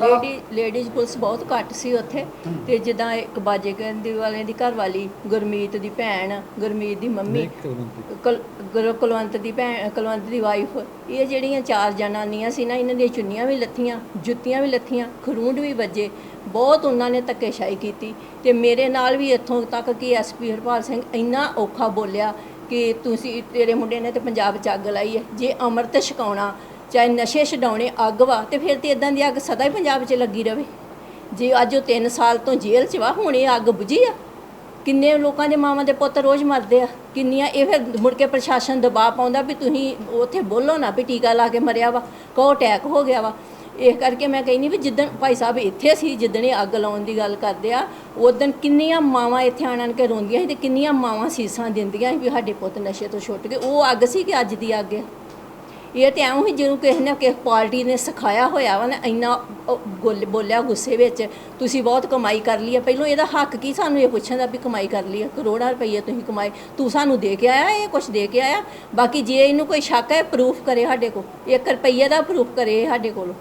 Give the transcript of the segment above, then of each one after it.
Lady ladies police ਬਹੁਤ ਘੱਟ ਸੀ ਉੱਥੇ। ਤੇ ਜਿੱਦਾਂ ਇੱਕ ਬਾਜੇ ਕਹਿੰਦੀ ਵਾਲਿਆਂ ਦੀ ਘਰ ਵਾਲੀ ਗੁਰਮੀਤ ਦੀ ਭੈਣ ਗੁਰਮੀਤ ਦੀ ਮੰਮੀ ਕੁਲ- ਗੁਰ- ਕੁਲਵੰਤ ਦੀ ਭੈਣ ਕੁਲਵੰਤ ਦੀ ਵਾਈਫ ਇਹ ਜਿਹੜੀਆਂ ਚਾਰ ਜਨਾਨੀਆਂ ਸੀ ਨਾ ਇਹਨਾਂ ਦੀਆਂ ਚੁੰਨੀਆਂ ਵੀ ਲੱਥੀਆਂ ਜੁੱਤੀਆਂ ਵੀ ਲੱਥੀਆਂ ਖਰੂੰਡ ਵੀ ਵੱਜੇ ਬਹੁਤ ਉਹਨਾਂ ਨੇ ਧੱਕੇਸ਼ਾਹੀ ਕੀਤੀ। ਤੇ ਮੇਰੇ ਨਾਲ ਵੀ ਇੱਥੋਂ ਤੱਕ ਕਿ ਐਸਪੀ ਹਰਪਾਲ ਸਿੰਘ ਇੰਨਾ ਔਖਾ ਬੋਲਿਆ ਕਿ ਤੁਸੀਂ ਤੇਰੇ ਮੁੰਡੇ ਨੇ ਤੇ ਪੰਜਾਬ 'ਚ ਅੱਗ ਲਾਈ ਹੈ। ਜੇ ਅੰਮ੍ਰਿਤ ਛਕਾਉਣਾ ਚਾਹੇ ਨਸ਼ੇ ਛਡਾਉਣੇ ਅੱਗ ਵਾ, ਤੇ ਫਿਰ ਤੇ ਇਦਾਂ ਦੀ ਅੱਗ ਸਦਾ ਹੀ ਪੰਜਾਬ 'ਚ ਲੱਗੀ ਰਵੇ। ਜੇ ਅੱਜ ਉਹ 3 ਸਾਲ ਤੋਂ ਜੇਲ੍ਹ 'ਚ ਵਾ, ਹੁਣ ਇਹ ਅੱਗ ਬੁਝੀ ਆ। ਕਿੰਨੇ ਲੋਕਾਂ ਦੇ ਮਾਵਾਂ ਦੇ ਪੁੱਤ ਰੋਜ਼ ਮਰਦੇ ਆ। ਕਿੰਨੀਆਂ ਇਹ ਫਿਰ ਮੁੜ ਕੇ ਪ੍ਰਸ਼ਾਸਨ ਦਬਾਅ ਪਾਉਂਦਾ ਵੀ ਤੁਸੀਂ ਉੱਥੇ ਬੋਲੋ ਨਾ ਵੀ ਟੀਕਾ ਲਾ ਕੇ ਮਰਿਆ ਵਾ, ਕਹੋ ਅਟੈਕ ਹੋ ਗਿਆ ਵਾ। ਇਹ ਕਰਕੇ ਮੈਂ ਕਹਿੰਦੀ ਵੀ ਜਿੱਦਣ ਭਾਈ ਸਾਹਿਬ ਇੱਥੇ ਸੀ, ਜਿੱਦਣ ਇਹ ਅੱਗ ਲਾਉਣ ਦੀ ਗੱਲ ਕਰਦੇ ਆ ਉਦੋਂ ਕਿੰਨੀਆਂ ਮਾਵਾਂ ਇੱਥੇ ਆਣ ਆਣ ਕੇ ਰੋਂਦੀਆਂ ਸੀ ਤੇ ਕਿੰਨੀਆਂ ਮਾਵਾਂ ਸੀਸਾਂ ਦਿੰਦੀਆਂ ਸੀ ਵੀ ਸਾਡੇ ਪੁੱਤ ਨਸ਼ੇ ਤੋਂ ਛੁੱਟ ਗਏ। ਉਹ ਅੱਗ ਸੀ ਕਿ ਅੱਜ ਦੀ ਅੱਗ ਹੈ ਇਹ ਤੇ ਐਉਂ ਹੀ ਜਿਹਨੂੰ ਕਿਸੇ ਨੇ ਕਿਸੇ ਪਾਰਟੀ ਨੇ ਸਿਖਾਇਆ ਹੋਇਆ ਵਾ ਨਾ, ਇੰਨਾ ਉਹ ਬੋਲਿਆ ਗੁੱਸੇ ਵਿੱਚ, ਤੁਸੀਂ ਬਹੁਤ ਕਮਾਈ ਕਰ ਲਈ ਹੈ ਪਹਿਲੋਂ ਇਹਦਾ ਹੱਕ ਕੀ ਸਾਨੂੰ ਇਹ ਪੁੱਛਣ ਦਾ ਵੀ ਕਮਾਈ ਕਰ ਲਈ ਹੈ ਕਰੋੜਾਂ ਰੁਪਈਏ ਤੁਸੀਂ ਕਮਾਏ, ਤੂੰ ਸਾਨੂੰ ਦੇ ਕੇ ਆਇਆ, ਇਹ ਕੁਝ ਦੇ ਕੇ ਆਇਆ? ਬਾਕੀ ਜੇ ਇਹਨੂੰ ਕੋਈ ਸ਼ੱਕ ਹੈ ਪ੍ਰੂਫ ਕਰੇ ਸਾਡੇ ਕੋਲ। 1 ਰੁਪਈਏ ਦਾ ਪ੍ਰੂਫ ਕਰੇ ਸਾਡੇ ਕੋਲ।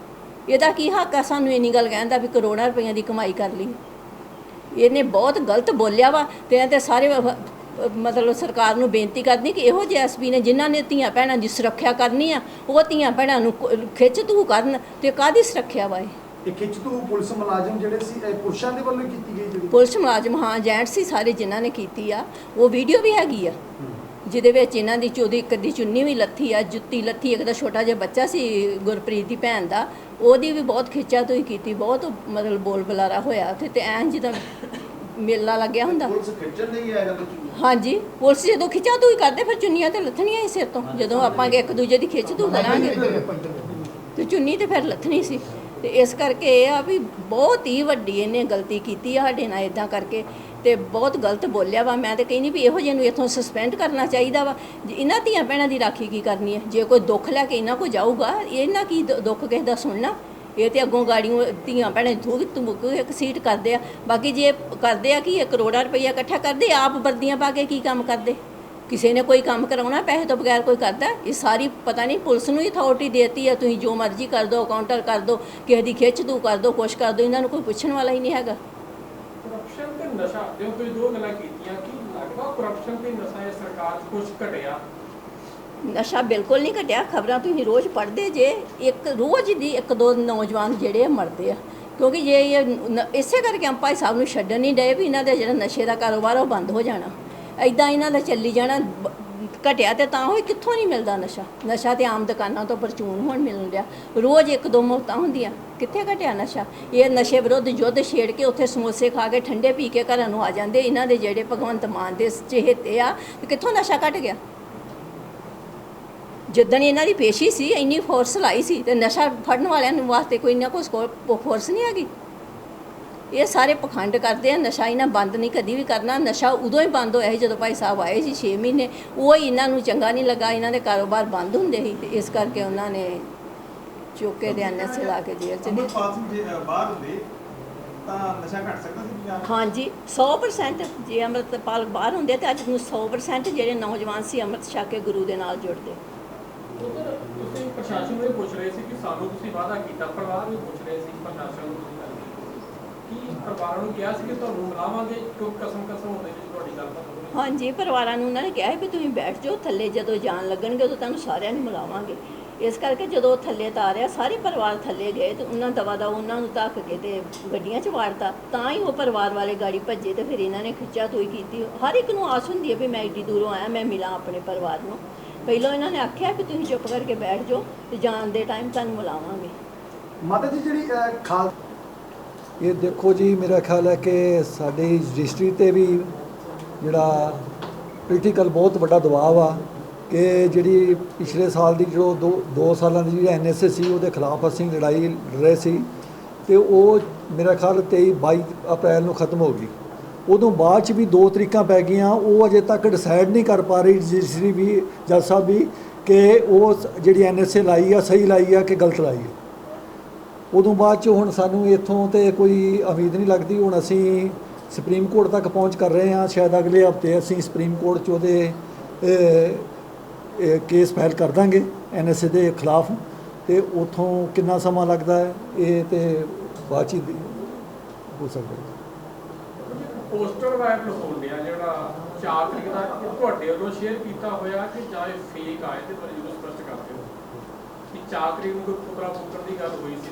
ਇਹਦਾ ਕੀ ਹੱਕ ਆ ਸਾਨੂੰ ਇੰਨੀ ਗੱਲ ਕਹਿਣ ਦਾ ਵੀ ਕਰੋੜਾਂ ਰੁਪਈਆਂ ਦੀ ਕਮਾਈ ਕਰ ਲਈ? ਇਹਨੇ ਬਹੁਤ ਗਲਤ ਬੋਲਿਆ ਵਾ, ਤੇ ਇਹ ਤੇ ਸਾਰੇ ਮਤਲਬ ਸਰਕਾਰ ਨੂੰ ਬੇਨਤੀ ਕਰਦੀ ਕਿ ਇਹੋ ਜਿਹੇ ਐਸਪੀ ਨੇ ਜਿਨ੍ਹਾਂ ਨੇ ਧੀਆਂ ਭੈਣਾਂ ਦੀ ਸੁਰੱਖਿਆ ਕਰਨੀ ਆ ਉਹ ਧੀਆਂ ਭੈਣਾਂ ਨੂੰ ਖਿੱਚ ਤੂ ਕਰਨ ਤੇ ਕਾਦੀ ਸੁਰੱਖਿਆ ਵਾ ਇਹ? ਖਿੱਚ ਤੂੰ ਪੁਲਿਸ ਮੁਲਾਜ਼ਮ ਜਿਹੜੇ ਸੀ ਇਹ ਪੁਰਸ਼ਾਂ ਦੇ ਵੱਲੋਂ ਕੀਤੀ ਗਈ ਜਿਹੜੀ? ਪੁਲਿਸ ਮੁਲਾਜ਼ਮ ਹਾਂ ਜੈਂਟ ਸੀ ਸਾਰੇ ਜਿਨ੍ਹਾਂ ਨੇ ਕੀਤੀ ਆ ਉਹ ਵੀਡੀਓ ਵੀ ਹੈਗੀ ਆ। ਜਿਹਦੇ ਵਿੱਚ ਇਹਨਾਂ ਦੀ ਚੋਦੀ ਇੱਕ ਦੀ ਚੁੰਨੀ ਵੀ ਲੱਥੀ ਆ ਜੁੱਤੀ ਲੱਥੀ ਇੱਕ ਦਾ ਛੋਟਾ ਜਿਹਾ ਬੱਚਾ ਸੀ ਗੁਰਪ੍ਰੀਤ ਦੀ ਭੈਣ ਦਾ ਉਹਦੀ ਵੀ ਬਹੁਤ ਖਿੱਚਾ ਤੋਈ ਕੀਤੀ ਬਹੁਤ ਮਤਲਬ ਬੋਲ ਬੁਲਾਰਾ ਹੋਇਆ ਉੱਥੇ ਤੇ ਐਂ ਜਿੱਦਾਂ ਮੇਲਾ ਲੱਗਿਆ ਹੁੰਦਾ। ਪੁਲਿਸ ਖਿੱਚਣ ਨਹੀਂ ਆਏਗਾ ਤਾਂ? ਹਾਂਜੀ ਪੁਲਿਸ ਜਦੋਂ ਖਿੱਚਾ ਤੋਈ ਕਰਦੇ ਫਿਰ ਚੁੰਨੀਆਂ ਤੇ ਲੱਥਣੀਆਂ ਹੀ ਸਿਰ ਤੋਂ। ਜਦੋਂ ਆਪਾਂ ਇੱਕ ਦੂਜੇ ਦੀ ਖਿੱਚ ਤੂ ਕਰਾਂਗੇ। ਤੇ ਚੁੰਨੀ ਤੇ ਫਿਰ ਲੱਥਣੀ ਸੀ। ਤੇ ਇਸ ਕਰਕੇ ਇਹ ਆ ਵੀ ਬਹੁਤ ਹੀ ਵੱਡੀ ਇਹਨੇ ਗਲਤੀ ਕੀਤੀ ਆ ਸਾਡੇ ਨਾਲ ਇਦਾਂ ਕਰਕੇ। ਤੇ ਬਹੁਤ ਗਲਤ ਬੋਲਿਆ ਵਾ। ਮੈਂ ਤੇ ਕਹਿੰਦੀ ਵੀ ਇਹੋ ਜਿਹੇ ਨੂੰ ਇੱਥੋਂ ਸਸਪੈਂਡ ਕਰਨਾ ਚਾਹੀਦਾ ਵਾ। ਜੇ ਇਹਨਾਂ ਧੀਆਂ ਭੈਣਾਂ ਦੀ ਰਾਖੀ ਕੀ ਕਰਨੀ ਹੈ? ਜੇ ਕੋਈ ਦੁੱਖ ਲੈ ਕੇ ਇਹਨਾਂ ਕੋ ਜਾਊਗਾ ਇਹਨਾਂ ਕੀ ਦੁੱਖ ਕਿਸੇ ਦਾ ਸੁਣਨਾ? ਇਹ ਤੇ ਅੱਗੋਂ ਗਾੜੀਆਂ, ਧੀਆਂ ਭੈਣਾਂ ਥੂਕ ਤੁਮਕ ਇੱਕ ਸੀਟ ਕਰਦੇ ਆ। ਬਾਕੀ ਜੇ ਕਰਦੇ ਆ ਕਿ ਇਹ ਕਰੋੜਾਂ ਰੁਪਈਆ ਇਕੱਠਾ ਕਰਦੇ, ਆਪ ਵਰਦੀਆਂ ਪਾ ਕੇ ਕੀ ਕੰਮ ਕਰਦੇ? ਕਿਸੇ ਨੇ ਕੋਈ ਕੰਮ ਕਰਾਉਣਾ, ਪੈਸੇ ਤੋਂ ਬਗੈਰ ਕੋਈ ਕਰਦਾ? ਇਹ ਸਾਰੀ ਪਤਾ ਨਹੀਂ, ਪੁਲਿਸ ਨੂੰ ਹੀ ਅਥਾਰਟੀ ਦੇਤੀ ਹੈ ਤੁਸੀਂ ਜੋ ਮਰਜ਼ੀ ਕਰ ਦਿਓ ਕਾਊਂਟਰ ਕਰ ਦਿਓ ਕਿਸੇ ਦੀ ਖਿੱਚ ਤੂੰ ਕਰ ਦਿਓ ਕੁਛ ਕਰ ਦਿਓ ਇਹਨਾਂ ਨੂੰ ਕੋਈ ਪੁੱਛਣ ਵਾਲਾ ਹੀ ਨਹੀਂ ਹੈਗਾ। ਕਰਪਸ਼ਨ ਤੇ ਨਸ਼ਾ ਤੇ ਤੁਸੀਂ ਦੋ ਗੱਲਾਂ ਕੀਤੀਆਂ, ਕਿ ਲੱਗਦਾ ਕਰਪਸ਼ਨ ਤੇ ਨਸ਼ਾ ਇਹ ਸਰਕਾਰ 'ਚ ਕੁਝ ਘਟਿਆ? ਨਸ਼ਾ ਬਿਲਕੁਲ ਨਹੀਂ ਘਟਿਆ, ਖਬਰਾਂ ਤੁਸੀਂ ਰੋਜ਼ ਪੜ੍ਹਦੇ ਜੇ, ਇੱਕ ਰੋਜ਼ ਦੀ ਇੱਕ ਦੋ ਨੌਜਵਾਨ ਜਿਹੜੇ ਆ ਮਰਦੇ ਆ। ਕਿਉਂਕਿ ਜੇ ਇਹ ਇਸੇ ਕਰਕੇ ਆ ਭਾਈ ਸਾਹਿਬ ਨੂੰ ਛੱਡਣ ਨਹੀਂ ਡਏ ਵੀ ਇਹਨਾਂ ਦਾ ਜਿਹੜਾ ਨਸ਼ੇ ਦਾ ਕਾਰੋਬਾਰ ਉਹ ਬੰਦ ਹੋ ਜਾਣਾ। ਐਦਾਂ ਇਹਨਾਂ ਦਾ ਚੱਲੀ ਜਾਣਾ ਘਟਿਆ ਤੇ ਤਾਂ ਹੋਈ ਕਿੱਥੋਂ ਨਹੀਂ ਮਿਲਦਾ ਨਸ਼ਾ। ਨਸ਼ਾ ਤੇ ਆਮ ਦੁਕਾਨਾਂ ਤੋਂ ਪਰਚੂਨ ਹੋਣ ਮਿਲਣ ਰਿਹਾ ਰੋਜ਼ ਇੱਕ ਦੋ ਮੌਤਾਂ ਹੁੰਦੀਆਂ, ਕਿੱਥੇ ਘਟਿਆ ਨਸ਼ਾ? ਇਹ ਨਸ਼ੇ ਵਿਰੁੱਧ ਯੁੱਧ ਛੇੜ ਕੇ ਉੱਥੇ ਸਮੋਸੇ ਖਾ ਕੇ, ਠੰਡੇ ਪੀ ਕੇ ਘਰਾਂ ਨੂੰ ਆ ਜਾਂਦੇ, ਇਹਨਾਂ ਦੇ ਜਿਹੜੇ ਭਗਵੰਤ ਮਾਨ ਦੇ ਚਹੇਤੇ ਆ ਕਿੱਥੋਂ ਨਸ਼ਾ ਘਟ ਗਿਆ? ਜਿੱਦਣ ਇਹਨਾਂ ਦੀ ਪੇਸ਼ੀ ਸੀ ਇੰਨੀ ਫੋਰਸ ਲਾਈ ਸੀ ਤੇ ਨਸ਼ਾ ਫੜਨ ਵਾਲਿਆਂ ਨੂੰ ਵਾਸਤੇ ਕੋਈ ਨਾ ਕੋਈ ਫੋਰਸ ਨਹੀਂ ਹੈਗੀ। ਇਹ ਸਾਰੇ ਪਖੰਡ ਕਰਦੇ ਆ ਨਸ਼ਾ ਇਹਨਾਂ ਬੰਦ ਨਹੀਂ ਕਦੀ ਵੀ ਕਰਨਾ। ਨਸ਼ਾ ਉਦੋਂ ਹੀ ਬੰਦ ਹੋਇਆ ਸੀ ਜਦੋਂ ਭਾਈ ਸਾਹਿਬ ਆਏ ਸੀ 6 ਮਹੀਨੇ। ਉਹ ਹੀ ਇਹਨਾਂ ਨੂੰ ਚੰਗਾ ਨਹੀਂ ਲੱਗਾ ਇਹਨਾਂ ਦੇ ਕਾਰੋਬਾਰ ਬੰਦ ਹੁੰਦੇ ਸੀ ਤੇ ਇਸ ਕਰਕੇ ਉਹਨਾਂ ਨੇ ਚੁੱਕੇ ਦੇ ਐਨਐਸਏ ਲਾ ਕੇ ਜੇਲ੍ਹ ਚ ਬਾਹਰ ਹੁੰਦੇ ਤਾਂ ਨਸ਼ਾ ਘਟ ਸਕਦਾ ਸੀ ਪੰਜਾਬ? ਹਾਂਜੀ 100% ਜੇ ਅੰਮ੍ਰਿਤਪਾਲ ਬਾਹਰ ਹੁੰਦੇ ਤੇ ਅੱਜ ਨੂੰ 100% ਜਿਹੜੇ ਨੌਜਵਾਨ ਸੀ ਅੰਮ੍ਰਿਤ ਛਕ ਕੇ ਗੁਰੂ ਦੇ ਨਾਲ ਜੁੜਦੇ। ਤੁਸੀਂ ਪ੍ਰਸ਼ਾਸਨ ਨੂੰ ਪੁੱਛ ਰਹੇ ਸੀ ਕਿ ਸਾਨੂੰ ਤੁਸੀਂ ਵਾਅਦਾ ਕੀਤਾ, ਪਰਿਵਾਰ ਵੀ ਪੁੱਛ ਰਹੇ ਸੀ ਪ੍ਰਸ਼ਾਸਨ ਨੂੰ ਕੀ ਪਰਿਵਾਰਾਂ ਨੂੰ ਕਿਹਾ ਸੀ ਕਿ ਤੁਹਾਨੂੰ ਮਿਲਾਵਾਂਗੇ ਕਿਉਂ ਕਸਮ ਕਸਮ ਹੁੰਦੇ ਜੀ ਤੁਹਾਡੀ ਗੱਲ ਹਾਂਜੀ, ਪਰਿਵਾਰਾਂ ਨੂੰ ਉਹਨਾਂ ਨੇ ਕਿਹਾ ਵੀ ਤੁਸੀਂ ਬੈਠ ਜਾਓ, ਥੱਲੇ ਜਦੋਂ ਜਾਣ ਲੱਗਣਗੇ ਉਦੋਂ ਤੁਹਾਨੂੰ ਸਾਰਿਆਂ ਨੂੰ ਮਿਲਾਵਾਂਗੇ ਇਸ ਕਰਕੇ ਜਦੋਂ ਥੱਲੇ ਤਾਰਿਆ ਸਾਰੇ ਪਰਿਵਾਰ ਥੱਲੇ ਗਏ ਤੇ ਉਹਨਾਂ ਦਵਾ ਦਾ ਉਹਨਾਂ ਨੂੰ ਧੱਕ ਕੇ ਤੇ ਗੱਡੀਆਂ 'ਚ ਵਾੜਤਾ ਤਾਂ ਹੀ ਉਹ ਪਰਿਵਾਰ ਵਾਲੇ ਗਾੜੀ ਭੱਜੇ ਤੇ ਫਿਰ ਇਹਨਾਂ ਨੇ ਖਿੱਚਾ ਤੋਈ ਕੀਤੀ। ਹਰ ਇੱਕ ਨੂੰ ਆਸ ਹੁੰਦੀ ਹੈ ਵੀ ਮੈਂ ਏਡੀ ਦੂਰੋਂ ਆਇਆ, ਮੈਂ ਮਿਲਾਂ ਆਪਣੇ ਪਰਿਵਾਰ ਨੂੰ। ਪਹਿਲਾਂ ਇਹਨਾਂ ਨੇ ਆਖਿਆ ਵੀ ਤੁਸੀਂ ਚੁੱਪ ਕਰਕੇ ਬੈਠ ਜਾਓ ਤੇ ਜਾਣ ਦੇ ਟਾਈਮ ਤੁਹਾਨੂੰ ਮਿਲਾਵਾਂਗੇ ਮਾਤਾ ਜੀ, ਜਿਹੜੀ ਖਾਲ ਇਹ ਦੇਖੋ ਜੀ, ਮੇਰਾ ਖਿਆਲ ਹੈ ਕਿ ਸਾਡੀ ਰਜਿਸਟਰੀ ਤੇ ਵੀ ਜਿਹੜਾ ਪੋਲੀਟੀਕਲ ਬਹੁਤ ਵੱਡਾ ਦਬਾਅ ਆ ਕਿ ਜਿਹੜੀ ਪਿਛਲੇ ਸਾਲ ਦੀ ਜੋ ਦੋ ਦੋ ਸਾਲਾਂ ਦੀ ਜਿਹੜੀ ਐਨਐਸਏ ਸੀ, ਉਹਦੇ ਖਿਲਾਫ ਅਸੀਂ ਲੜਾਈ ਲੜ ਰਹੇ ਸੀ ਤੇ ਉਹ ਮੇਰਾ ਖਿਆਲ 23 22 ਅਪ੍ਰੈਲ ਨੂੰ ਖਤਮ ਹੋ ਗਈ। ਉਦੋਂ ਬਾਅਦ ਚ ਵੀ ਦੋ ਤਰੀਕਾਂ ਪੈ ਗਈਆਂ, ਉਹ ਅਜੇ ਤੱਕ ਡਿਸਾਈਡ ਨਹੀਂ ਕਰ ਪਾ ਰਹੀ ਰਜਿਸਟਰੀ ਵੀ, ਜੱਜ ਸਾਹਿਬ ਵੀ ਕਿ ਉਹ ਸ- ਜਿਹੜੀ ਐਨਐਸਏ ਲਾਈ ਆ, ਸਹੀ ਲਾਈ ਆ ਕਿ ਗਲਤ ਲਾਈ ਆ। ਉਦੋਂ ਬਾਅਦ ਚ ਹੁਣ ਸਾਨੂੰ ਇੱਥੋਂ ਤੇ ਕੋਈ ਉਮੀਦ ਨਹੀਂ ਲੱਗਦੀ, ਹੁਣ ਅਸੀਂ ਸੁਪਰੀਮ ਕੋਰਟ ਤੱਕ ਪਹੁੰਚ ਕਰ ਰਹੇ ਹਾਂ, ਸ਼ਾਇਦ ਅਗਲੇ ਹਫ਼ਤੇ ਅਸੀਂ ਸੁਪਰੀਮ ਕੋਰਟ 'ਚ ਉਹਦੇ ਕੇਸ ਫਾਈਲ ਕਰ ਦਾਂਗੇ ਐਨਐਸਏ ਦੇ ਖਿਲਾਫ। ਤੇ ਉਥੋਂ ਕਿੰਨਾ ਸਮਾਂ ਲੱਗਦਾ ਹੈ, ਇਹ ਤੇ ਬਾਤਚੀਤ ਹੋ ਸਕਦਾ ਹੈ। ਪੋਸਟਰ ਵਾਇਰਲ ਹੋਣ ਡਿਆ ਜਿਹੜਾ 4 ਤਰੀਕ ਦਾ ਇਹ ਤੁਹਾਡੇ ਵੱਲੋਂ ਸ਼ੇਅਰ ਕੀਤਾ ਹੋਇਆ ਕਿ ਜਾਂ ਇਹ ਫੇਕ ਆਏ ਤੇ ਪਰ ਜਦੋਂ ਸਪਸ਼ਟ ਕਰ ਦਿਓ? ਕਿ 4 ਤਰੀਕ ਨੂੰ ਕੋਈ ਪੁਤਰਾ ਪੁੱਤਰ ਦੀ ਗੱਲ ਹੋਈ ਸੀ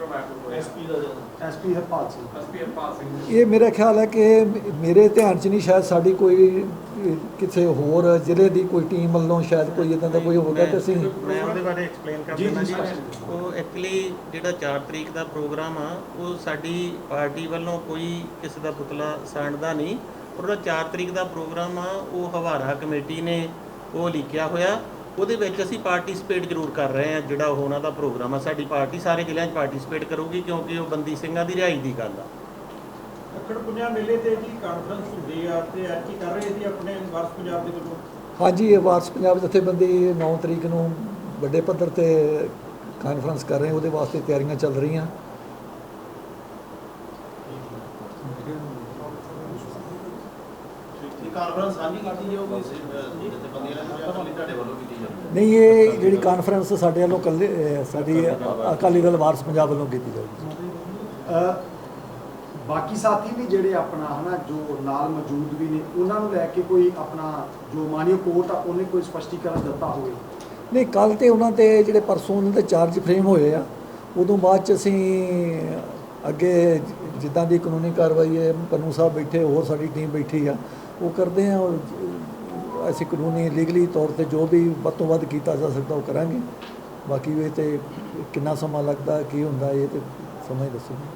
ਦੋ ਦਿਨ ਤੇ ਪੋਸਟਰ ਵਾਇਰਲ ਹੋਇਆ ਐਸਪੀ ਦਾ ਐਸਪੀ ਹਰਪਾਲ ਸਿੰਘ। ਐਸਪੀ ਹਰਪਾਲ ਸਿੰਘ। ਇਹ ਮੇਰਾ ਖਿਆਲ ਹੈ ਕਿ ਮੇਰੇ ਧਿਆਨ 'ਚ ਨਹੀਂ ਸ਼ਾਇਦ ਸਾਡੀ ਕੋਈ ਕਿਸੇ ਹੋਰ ਜ਼ਿਲ੍ਹੇ ਦੀ ਕੋਈ ਟੀਮ ਵੱਲੋਂ ਸ਼ਾਇਦ ਕੋਈ ਇਦਾਂ ਦਾ ਕੋਈ ਹੋਗਾ ਤੇ ਅਸੀਂ ਮੈਂ ਉਹਦੇ ਬਾਰੇ ਐਕਸਪਲੇਨ ਕਰ ਜੀ, ਦਿੰਦਾ ਜੀ, ਜੀ ਉਹ ਐਕਚੁਅਲੀ ਜਿਹੜਾ 4 ਤਰੀਕ ਦਾ ਪ੍ਰੋਗਰਾਮ ਆ ਉਹ ਸਾਡੀ ਪਾਰਟੀ ਵੱਲੋਂ ਕੋਈ ਕਿਸੇ ਦਾ ਪੁਤਲਾ ਸਾੜਦਾ ਨਹੀਂ। ਉਹਦਾ 4 ਤਰੀਕ ਦਾ ਪ੍ਰੋਗਰਾਮ ਆ ਉਹ ਹਵਾਰਾ ਕਮੇਟੀ ਨੇ ਉਹ ਲਿਖਿਆ ਹੋਇਆ। ਉਹਦੇ ਵਿੱਚ ਅਸੀਂ ਪਾਰਟਿਸਿਪੇਟ ਜ਼ਰੂਰ ਕਰ ਰਹੇ ਹਾਂ ਜਿਹੜਾ ਉਹ ਉਹਨਾਂ ਦਾ ਪ੍ਰੋਗਰਾਮ ਆ। ਸਾਡੀ ਪਾਰਟੀ ਸਾਰੇ ਜ਼ਿਲ੍ਹਿਆਂ 'ਚ ਪਾਰਟਿਸਿਪੇਟ ਕਰੂਗੀ ਕਿਉਂਕਿ ਉਹ ਬੰਦੀ ਸਿੰਘਾਂ ਦੀ ਰਿਹਾਈ ਦੀ ਗੱਲ ਆ। ਅੱਖੜ ਪੁੰਨਿਆ ਮੇਲੇ ਤੇ ਜੀ ਕਾਨਫਰੰਸ ਹੁੰਦੀ ਆ ਤੇ ਐਤਕੀ ਕਰ ਰਹੇ ਸੀ ਆਪਣੇ ਵਾਰਸ ਪੰਜਾਬ ਦੇ ਵੱਲੋਂ? ਹਾਂਜੀ ਇਹ ਵਾਰਸ ਪੰਜਾਬ ਜਥੇਬੰਦੀ 9 ਤਰੀਕ ਨੂੰ ਵੱਡੇ ਪੱਧਰ ਤੇ ਕਾਨਫਰੰਸ ਕਰ ਰਹੇ ਉਹਦੇ ਵਾਸਤੇ ਤਿਆਰੀਆਂ ਚੱਲ ਰਹੀਆਂ ਇਹ ਕਾਨਫਰੰਸ ਸਾਂਝੀ ਕੀਤੀ ਜਾਊਗੀ? ਜਿੱਥੇ ਬੰਦੀਆਂ ਨੇ ਜਾਂ ਤੁਹਾਡੇ ਵੱਲੋਂ ਕੀਤੀ ਜਾਊਗੀ। ਨਹੀਂ ਇਹ ਜਿਹੜੀ ਕਾਨਫਰੰਸ ਸਾਡੇ ਵੱਲੋਂ ਕੱਲੇ ਸਾਡੀ ਅਕਾਲੀ ਦਲ ਵਾਰਸ ਪੰਜਾਬ ਵੱਲੋਂ ਕੀਤੀ ਜਾਊਗੀ। ਬਾਕੀ ਸਾਥੀ ਵੀ ਜਿਹੜੇ ਆਪਣਾ ਹਨਾ ਜੋ ਨਾਲ ਮੌਜੂਦ ਵੀ ਨੇ ਉਹਨਾਂ ਨੂੰ ਲੈ ਕੇ ਕੋਈ ਆਪਣਾ ਜੋ ਮਾਨਯ ਕੋਰਟ ਆ ਉਹਨੇ ਕੋਈ ਸਪਸ਼ਟੀਕਰਨ ਦਿੱਤਾ ਹੋਵੇ? ਨਹੀਂ ਕੱਲ ਤੇ ਉਹਨਾਂ ਤੇ ਜਿਹੜੇ ਪਰਸੋਂ ਉਹਨਾਂ ਦੇ ਚਾਰਜ ਫਰੇਮ ਹੋਏ ਆ ਉਦੋਂ ਬਾਅਦ ਚ ਅਸੀਂ ਅੱਗੇ ਜਿੱਦਾਂ ਦੀ ਕਾਨੂੰਨੀ ਕਾਰਵਾਈ ਹੈ ਪੰਨੂ ਸਾਹਿਬ ਬੈਠੇ ਹੋਰ ਸਾਡੀ ਟੀਮ ਬੈਠੀ ਆ ਉਹ ਕਰਦੇ ਆ ਔਰ ਅਸੀਂ ਕਾਨੂੰਨੀ ਲੀਗਲੀ ਤੌਰ ਤੇ ਜੋ ਵੀ ਵੱਧ ਤੋਂ ਵੱਧ ਕੀਤਾ ਜਾ ਸਕਦਾ ਉਹ ਕਰਾਂਗੇ। ਬਾਕੀ ਇਹ ਤੇ ਕਿੰਨਾ ਸਮਾਂ ਲੱਗਦਾ ਕੀ ਹੁੰਦਾ ਇਹ ਤੇ ਸਮਾਂ ਹੀ ਦੱਸੂਗਾ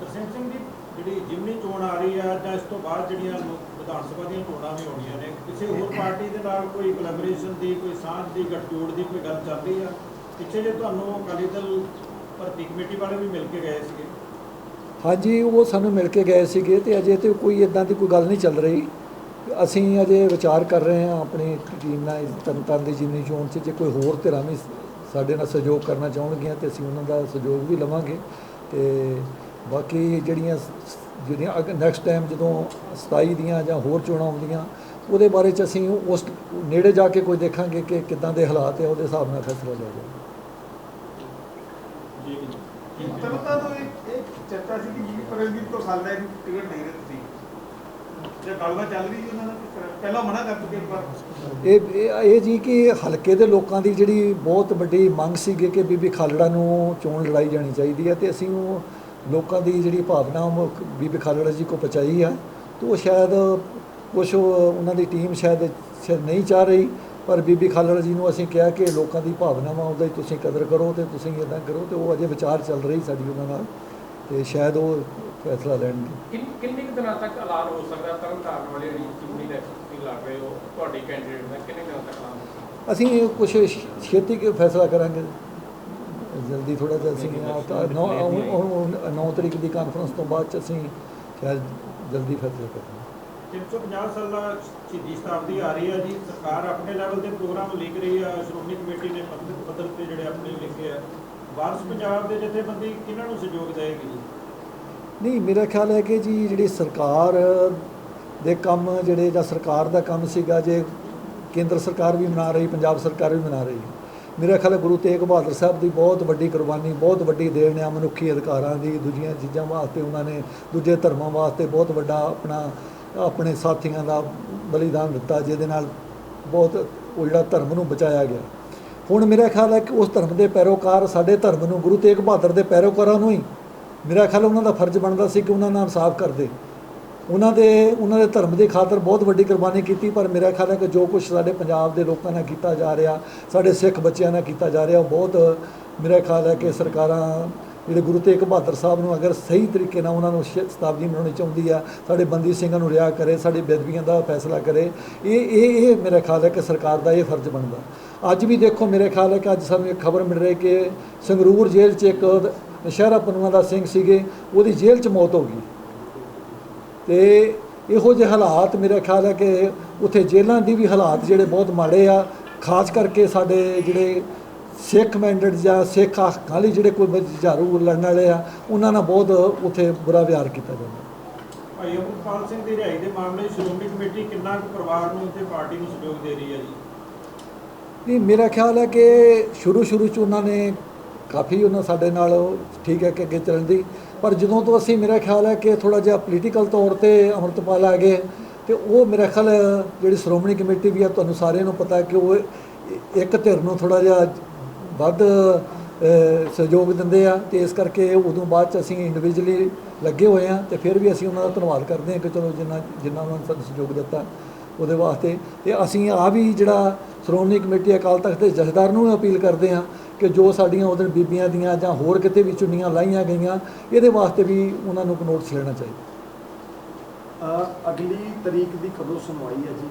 ਤਰਸੇਮ ਸਿੰਘ ਦੀ ਜਿਹੜੀ ਜਿਮਨੀ ਚੋਣ ਆ ਰਹੀ ਆ ਜਾਂ ਇਸ ਤੋਂ ਬਾਅਦ ਜਿਹੜੀਆਂ ਵਿਧਾਨ ਸਭਾ ਦੀਆਂ ਚੋਣਾਂ ਵੀ ਹੋਣੀਆਂ ਨੇ ਕਿਸੇ ਹੋਰ ਪਾਰਟੀ ਦੇ ਨਾਲ ਕੋਈ ਕੋਲੈਬੋਰੇਸ਼ਨ ਦੀ ਕੋਈ ਸਾਂਝ ਦੀ ਗੱਠਜੋੜ ਦੀ ਕੋਈ ਗੱਲ ਚੱਲ ਰਹੀ ਆ? ਪਿੱਛੇ ਜੇ ਤੁਹਾਨੂੰ ਅਕਾਲੀ ਦਲ ਭਰਤੀ ਕਮੇਟੀ ਵਾਲੇ ਵੀ ਮਿਲ ਕੇ ਗਏ ਸੀਗੇ। ਹਾਂਜੀ ਉਹ ਸਾਨੂੰ ਮਿਲ ਕੇ ਗਏ ਸੀਗੇ ਤੇ ਅਜੇ ਤੇ ਕੋਈ ਇਦਾਂ ਦੀ ਕੋਈ ਗੱਲ ਨਹੀਂ ਚੱਲ ਰਹੀ। ਅਸੀਂ ਅਜੇ ਵਿਚਾਰ ਕਰ ਰਹੇ ਹਾਂ ਆਪਣੀ ਟੀਮ ਨਾਲ ਤਰਨਤਾਰਨ ਦੀ ਜਿਮਨੀ ਚੋਣ 'ਚ ਜੇ ਕੋਈ ਹੋਰ ਧਿਰਾਂ ਵੀ ਸਾਡੇ ਨਾਲ ਸਹਿਯੋਗ ਕਰਨਾ ਚਾਹੁੰਦਗੀਆਂ ਤੇ ਅਸੀਂ ਉਹਨਾਂ ਦਾ ਸਹਿਯੋਗ ਵੀ ਲਵਾਂਗੇ ਤੇ ਬਾਕੀ ਜਿਹੜੀਆਂ ਜਿਹੜੀਆਂ ਜਿਹੜੀਆਂ ਨੈਕਸਟ ਟਾਈਮ ਜਦੋਂ 27 ਦੀਆਂ ਜਾਂ ਹੋਰ ਚੋਣਾਂ ਆਉਂਦੀਆਂ, ਉਹਦੇ ਬਾਰੇ 'ਚ ਅਸੀਂ ਉਸ ਨੇੜੇ ਜਾ ਕੇ ਕੋਈ ਦੇਖਾਂਗੇ ਕਿ ਕਿੱਦਾਂ ਦੇ ਹਾਲਾਤ ਹੈ ਉਹਦੇ ਹਿਸਾਬ ਨਾਲ ਫੈਸਲਾ ਲਿਆ ਜਾਵੇਗਾ ਤਰਤਾ ਚਰਚਾ ਸੀ ਕਿ ਜੀ, ਪਰਮਜੀਤ ਤੋਂ ਸਾਲ ਇੱਕ ਟਿਕਟ ਨਹੀਂ ਦਿੱਤੀ। ਜੇ ਗੱਲਬਾਤ ਚੱਲ ਰਹੀ ਹੈ ਉਹਨਾਂ ਨੇ ਪਹਿਲਾਂ ਮਨਾ ਕਰ ਚੁੱਕੇ ਪਰ ਇਹ ਇਹ ਜੀ ਕਿ ਹਲਕੇ ਦੇ ਲੋਕਾਂ ਦੀ ਜਿਹੜੀ ਬਹੁਤ ਵੱਡੀ ਮੰਗ ਸੀਗੀ ਕਿ ਬੀਬੀ ਖਾਲੜਾ ਨੂੰ ਚੋਣ ਲੜਾਈ ਜਾਣੀ ਚਾਹੀਦੀ ਹੈ ਤੇ ਅਸੀਂ ਉਹ ਲੋਕਾਂ ਦੀ ਜਿਹੜੀ ਭਾਵਨਾ ਉਹ ਬੀਬੀ ਖਾਲੜਾ ਜੀ ਕੋ ਪਹੁੰਚਾਈ ਆ। ਤੇ ਉਹ ਸ਼ਾਇਦ ਕੁਛ ਉਹਨਾਂ ਦੀ ਟੀਮ ਸ਼ਾਇਦ ਸ਼ਾਇਦ ਨਹੀਂ ਚਾਹ ਰਹੀ, ਪਰ ਬੀਬੀ ਖਾਲੜਾ ਜੀ ਨੂੰ ਅਸੀਂ ਕਿਹਾ ਕਿ ਲੋਕਾਂ ਦੀ ਭਾਵਨਾਵਾਂ ਉਹਦਾ ਤੁਸੀਂ ਕਦਰ ਕਰੋ ਤੇ ਤੁਸੀਂ ਇਦਾਂ ਕਰੋ ਤੇ ਉਹ ਅਜੇ ਵਿਚਾਰ ਚੱਲ ਰਹੀ ਸਾਡੀ ਉਹਨਾਂ ਨਾਲ। ਤੇ ਸ਼ਾਇਦ ਉਹ ਫੈਸਲਾ ਲੈਣਗੇ ਕਿੰਨ ਕਿੰਨੇ ਕੁ ਦਿਨਾਂ ਤੱਕ ਐਲਾਨ ਹੋ ਸਕਦਾ? ਤਰਨ ਤਾਰਨ ਵਾਲੀ ਜਿਹੜੀ ਚੁਣੀ ਇਲੈਕਸ਼ਨ ਤੁਸੀਂ ਲੜ ਰਹੇ ਹੋ। ਤੁਹਾਡੇ ਕੈਂਡੀਡੇਟ ਦਾ ਕਿੰਨੇ ਦਿਨਾਂ ਤੱਕ ਐਲਾਨ ਹੋ ਸਕਦਾ? ਅਸੀਂ ਕੁਝ ਛੇਤੀ ਕੇ ਫੈਸਲਾ ਕਰਾਂਗੇ। ਜਲਦੀ ਥੋੜਾ ਜਿਹਾ ਅਸੀਂ 9 ਤਰੀਕ ਦੀ ਕਾਨਫਰੰਸ ਤੋਂ ਬਾਅਦ ਚ ਅਸੀਂ ਸ਼ਾਇਦ ਜਲਦੀ ਫੈਸਲਾ ਕਰਾਂਗੇ। 350 ਸਾਲਾ ਸ਼ਹੀਦੀ ਸ਼ਤਾਬਦੀ ਆ ਰਹੀ ਆ ਜੀ। ਸਰਕਾਰ ਆਪਣੇ ਲੈਵਲ ਦੇ ਪ੍ਰੋਗਰਾਮ ਲਿਖ ਰਹੀ ਆ ਸ਼੍ਰੋਮਣੀ ਕਮੇਟੀ ਨੇ ਪੱਧਰ ਤੇ ਜਿਹੜੇ ਆਪਣੇ ਲਿਖੇ ਆ। ਵਾਰਸ ਪੰਜਾਬ ਦੇ ਜਥੇਬੰਦੀ ਕਿਹਨਾਂ ਨੂੰ ਸਹਿਯੋਗ ਦੇਵੇਗੀ ਜੀ? ਨਹੀਂ, ਮੇਰਾ ਖਿਆਲ ਹੈ ਕਿ ਜੀ ਜਿਹੜੀ ਸਰਕਾਰ ਦੇ ਕੰਮ ਜਿਹੜੇ ਜਾਂ ਸਰਕਾਰ ਦਾ ਕੰਮ ਸੀਗਾ, ਜੇ ਕੇਂਦਰ ਸਰਕਾਰ ਵੀ ਮਨਾ ਰਹੀ, ਪੰਜਾਬ ਸਰਕਾਰ ਵੀ ਮਨਾ ਰਹੀ, ਮੇਰਾ ਖਿਆਲ ਹੈ ਗੁਰੂ ਤੇਗ ਬਹਾਦਰ ਸਾਹਿਬ ਦੀ ਬਹੁਤ ਵੱਡੀ ਕੁਰਬਾਨੀ, ਬਹੁਤ ਵੱਡੀ ਦੇਣ ਆ ਮਨੁੱਖੀ ਅਧਿਕਾਰਾਂ ਦੀ, ਦੂਜੀਆਂ ਚੀਜ਼ਾਂ ਵਾਸਤੇ ਉਹਨਾਂ ਨੇ, ਦੂਜੇ ਧਰਮਾਂ ਵਾਸਤੇ ਬਹੁਤ ਵੱਡਾ ਆਪਣਾ, ਆਪਣੇ ਸਾਥੀਆਂ ਦਾ ਬਲੀਦਾਨ ਦਿੱਤਾ, ਜਿਹਦੇ ਨਾਲ ਬਹੁਤ ਉਹ ਜਿਹੜਾ ਧਰਮ ਨੂੰ ਬਚਾਇਆ ਗਿਆ। ਹੁਣ ਮੇਰਾ ਖਿਆਲ ਹੈ ਕਿ ਉਸ ਧਰਮ ਦੇ ਪੈਰੋਕਾਰ ਸਾਡੇ ਧਰਮ ਨੂੰ ਗੁਰੂ ਤੇਗ ਬਹਾਦਰ ਦੇ ਪੈਰੋਕਾਰਾਂ ਨੂੰ ਹੀ ਮੇਰਾ ਖਿਆਲ ਉਹਨਾਂ ਦਾ ਫਰਜ਼ ਬਣਦਾ ਸੀ ਕਿ ਉਹਨਾਂ ਨਾਲ ਇਨਸਾਫ ਕਰਦੇ। ਉਹਨਾਂ ਦੇ ਉਹਨਾਂ ਦੇ ਧਰਮ ਦੀ ਖਾਤਰ ਬਹੁਤ ਵੱਡੀ ਕੁਰਬਾਨੀ ਕੀਤੀ, ਪਰ ਮੇਰਾ ਖਿਆਲ ਹੈ ਕਿ ਜੋ ਕੁਝ ਸਾਡੇ ਪੰਜਾਬ ਦੇ ਲੋਕਾਂ ਨਾਲ ਕੀਤਾ ਜਾ ਰਿਹਾ, ਸਾਡੇ ਸਿੱਖ ਬੱਚਿਆਂ ਨਾਲ ਕੀਤਾ ਜਾ ਰਿਹਾ, ਉਹ ਬਹੁਤ ਮੇਰਾ ਖਿਆਲ ਹੈ ਕਿ ਸਰਕਾਰਾਂ, ਜਿਹੜੇ ਗੁਰੂ ਤੇਗ ਬਹਾਦਰ ਸਾਹਿਬ ਨੂੰ ਅਗਰ ਸਹੀ ਤਰੀਕੇ ਨਾਲ ਉਹਨਾਂ ਨੂੰ ਸ਼ਤਾਬਦੀ ਮਨਾਉਣੀ ਚਾਹੁੰਦੀ ਆ, ਸਾਡੇ ਬੰਦੀ ਸਿੰਘਾਂ ਨੂੰ ਰਿਹਾ ਕਰੇ, ਸਾਡੇ ਬੇਦਬੀਆਂ ਦਾ ਫੈਸਲਾ ਕਰੇ, ਇਹ ਇਹ ਇਹ ਮੇਰਾ ਖਿਆਲ ਹੈ ਕਿ ਸਰਕਾਰ ਦਾ ਇਹ ਫਰਜ਼ ਬਣਦਾ। ਅੱਜ ਵੀ ਦੇਖੋ, ਮੇਰੇ ਖਿਆਲ ਹੈ ਕਿ ਅੱਜ ਸਾਨੂੰ ਇੱਕ ਖਬਰ ਮਿਲ ਰਹੀ ਕਿ ਸੰਗਰੂਰ ਜੇਲ੍ਹ 'ਚ ਇੱਕ ਨਸ਼ਹਿਰਾ ਪਨੂਆ ਸਿੰਘ ਸੀਗੇ ਉਹਦੀ ਜੇਲ੍ਹ 'ਚ ਮੌਤ ਹੋ ਗਈ। ਤੇ ਇਹੋ ਜਿਹੇ ਹਾਲਾਤ ਮੇਰੇ ਖਿਆਲ ਹੈ ਕਿ ਉੱਥੇ ਜੇਲ੍ਹਾਂ ਦੀ ਵੀ ਹਾਲਾਤ ਜਿਹੜੇ ਬਹੁਤ ਮਾੜੇ ਆ ਖਾਸ ਕਰਕੇ ਸਾਡੇ ਜਿਹੜੇ ਸਿੱਖ ਮੈਂਡਡ ਜਾਂ ਸਿੱਖ ਹੱਕਾਂ ਲਈ ਜਿਹੜੇ ਕੋਈ ਝਾੜੂ ਲੜਨ ਵਾਲੇ ਆ ਉਹਨਾਂ ਨਾਲ ਬਹੁਤ ਉੱਥੇ ਬੁਰਾ ਵਿਹਾਰ ਕੀਤਾ ਜਾਂਦਾ। ਭਾਈ ਅਮਰਪਾਲ ਸਿੰਘ ਦੀ ਰਿਹਾਈ ਦੇ ਮਾਮਲੇ 'ਚ ਸ਼੍ਰੋਮਣੀ ਕਮੇਟੀ ਕਿੰਨਾ ਕੁ ਪਰਿਵਾਰ ਨੂੰ ਤੇ ਪਾਰਟੀ ਨੂੰ ਸਹਿਯੋਗ ਦੇ ਰਹੀ ਹੈ ਜੀ? ਨਹੀਂ ਮੇਰਾ ਖਿਆਲ ਹੈ ਕਿ ਸ਼ੁਰੂ ਸ਼ੁਰੂ ਚ ਉਹਨਾਂ ਨੇ ਕਾਫੀ ਉਹਨਾਂ ਸਾਡੇ ਨਾਲ ਠੀਕ ਹੈ ਕਿ ਅੱਗੇ ਚੱਲਣ ਦੀ। ਪਰ ਜਦੋਂ ਤੋਂ ਅਸੀਂ ਮੇਰਾ ਖਿਆਲ ਹੈ ਕਿ ਥੋੜਾ ਜਿਹਾ ਪੋਲੀਟੀਕਲ ਤੌਰ ਤੇ ਅੰਮ੍ਰਿਤਪਾਲ ਆ ਗਏ, ਤੇ ਉਹ ਮੇਰਾ ਖਿਆਲ ਜਿਹੜੀ ਸ਼੍ਰੋਮਣੀ ਕਮੇਟੀ ਵੀ ਆ, ਤੁਹਾਨੂੰ ਸਾਰਿਆਂ ਨੂੰ ਪਤਾ ਕਿ ਉਹ ਇੱਕ ਧਿਰ ਨੂੰ ਥੋੜਾ ਜਿਹਾ ਵੱਧ ਸਹਿਯੋਗ ਦਿੰਦੇ ਆ, ਤੇ ਇਸ ਕਰਕੇ ਉਦੋਂ ਬਾਅਦ ਚ ਅਸੀਂ ਇੰਡੀਵਿਜੂਅਲੀ ਲੱਗੇ ਹੋਏ ਆ, ਤੇ ਫਿਰ ਵੀ ਅਸੀਂ ਉਹਨਾਂ ਦਾ ਧੰਨਵਾਦ ਕਰਦੇ ਹਾਂ ਕਿ ਚਲੋ ਜਿੰਨਾ ਜਿੰਨਾ ਉਹਨਾਂ ਨੇ ਸਾਨੂੰ ਸਹਿਯੋਗ ਦਿੱਤਾ ਉਹਦੇ ਵਾਸਤੇ। ਤੇ ਅਸੀਂ ਆ ਵੀ ਜਿਹੜਾ ਸ਼੍ਰੋਮਣੀ ਕਮੇਟੀ ਅਕਾਲ ਤਖਤ ਦੇ ਜਥੇਦਾਰ ਨੂੰ ਅਪੀਲ ਕਰਦੇ ਹਾਂ ਕਿ ਜੋ ਸਾਡੀਆਂ ਉਹਦੇ ਬੀਬੀਆਂ ਦੀਆਂ ਜਾਂ ਹੋਰ ਕਿਤੇ ਵੀ ਚੁੰਨੀਆਂ ਲਾਈਆਂ ਗਈਆਂ ਇਹਦੇ ਵਾਸਤੇ ਵੀ ਉਹਨਾਂ ਨੂੰ ਨੋਟਿਸ ਲੈਣਾ ਚਾਹੀਦਾ। ਅ, ਅਗਲੀ ਤਰੀਕ ਦੀ ਕਦੋਂ ਸੁਣਵਾਈ ਹੈ ਜੀ?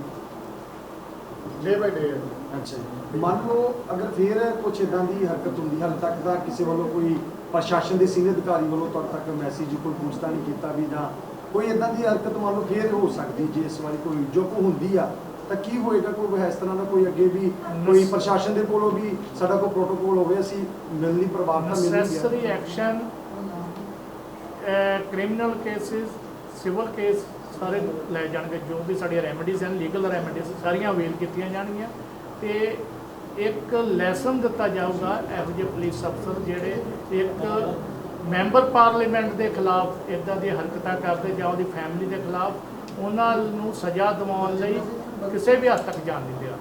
ਡੇ ਬਾਈ ਡੇ ਅੱਛਾ ਮੰਨ ਲਓ ਅਗਰ ਫਿਰ ਕੁਝ ਇਦਾਂ ਦੀ ਹਰਕਤ ਹੁੰਦੀ ਹਾਲੇ ਤੱਕ ਦਾ ਕਿਸੇ ਵੱਲੋਂ ਕੋਈ ਪ੍ਰਸ਼ਾਸਨ ਦੇ ਸੀਨੀਅਰ ਅਧਿਕਾਰੀ ਵੱਲੋਂ ਤੁਹਾਡੇ ਤੱਕ ਮੈਸੇਜ ਕੋਈ ਪੁੱਛਤਾ ਨਹੀਂ ਕੀਤਾ ਵੀ ਜਾਂ ਕੋਈ ਇਦਾਂ ਦੀ ਹਰਕਤ ਮੰਨ ਲਓ ਫਿਰ ਹੋ ਸਕਦੀ ਜੇ ਇਸ ਵਾਰੀ ਕੋਈ ਜੋ ਕੋ ਹੁੰਦੀ ਆ ਤਾਂ ਕੀ ਹੋਏਗਾ ਕੋਈ ਇਸ ਤਰ੍ਹਾਂ ਦਾ ਕੋਈ ਅੱਗੇ ਵੀ ਕੋਈ ਪ੍ਰਸ਼ਾਸਨ ਦੇ ਕੋਲੋਂ ਵੀ ਸਾਡਾ ਕੋਈ ਪ੍ਰੋਟੋਕੋਲ ਹੋਵੇ ਅਸੀਂ ਮਿਲਣੀ ਪ੍ਰਭਾਵਤਾ ਮਿਲਣੀ necessary action criminal cases civil case ਸਾਰੇ ਲੈ ਜਾਣਗੇ ਜੋ ਵੀ ਸਾਡੀਆਂ ਰੈਮਡੀਜ਼ ਹਨ ਲੀਗਲ ਰੈਮਡੀਜ਼ ਸਾਰੀਆਂ ਅਵੇਲ ਕੀਤੀਆਂ ਜਾਣਗੀਆਂ। ਤੇ ਇੱਕ ਲੈਸਨ ਦਿੱਤਾ ਜਾਊਗਾ ਇਹੋ ਜਿਹੇ ਪੁਲਿਸ ਅਫਸਰ ਜਿਹੜੇ ਇੱਕ ਮੈਂਬਰ ਪਾਰਲੀਮੈਂਟ ਦੇ ਖਿਲਾਫ ਇਦਾਂ ਦੀਆਂ ਹਰਕਤਾਂ ਕਰਦੇ ਜਾਂ ਉਹਦੀ ਫੈਮਿਲੀ ਦੇ ਖਿਲਾਫ ਉਹਨਾਂ ਨੂੰ ਸਜ਼ਾ ਦਿਵਾਉਣ ਲਈ ਕਿਸੇ ਵੀ ਹੱਦ ਤੱਕ ਜਾਣ ਨਹੀਂ ਦੇਣਾ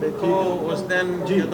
ਦੇਖੋ ਉਸ ਦਿਨ ਜੀ। ਜਦੋਂ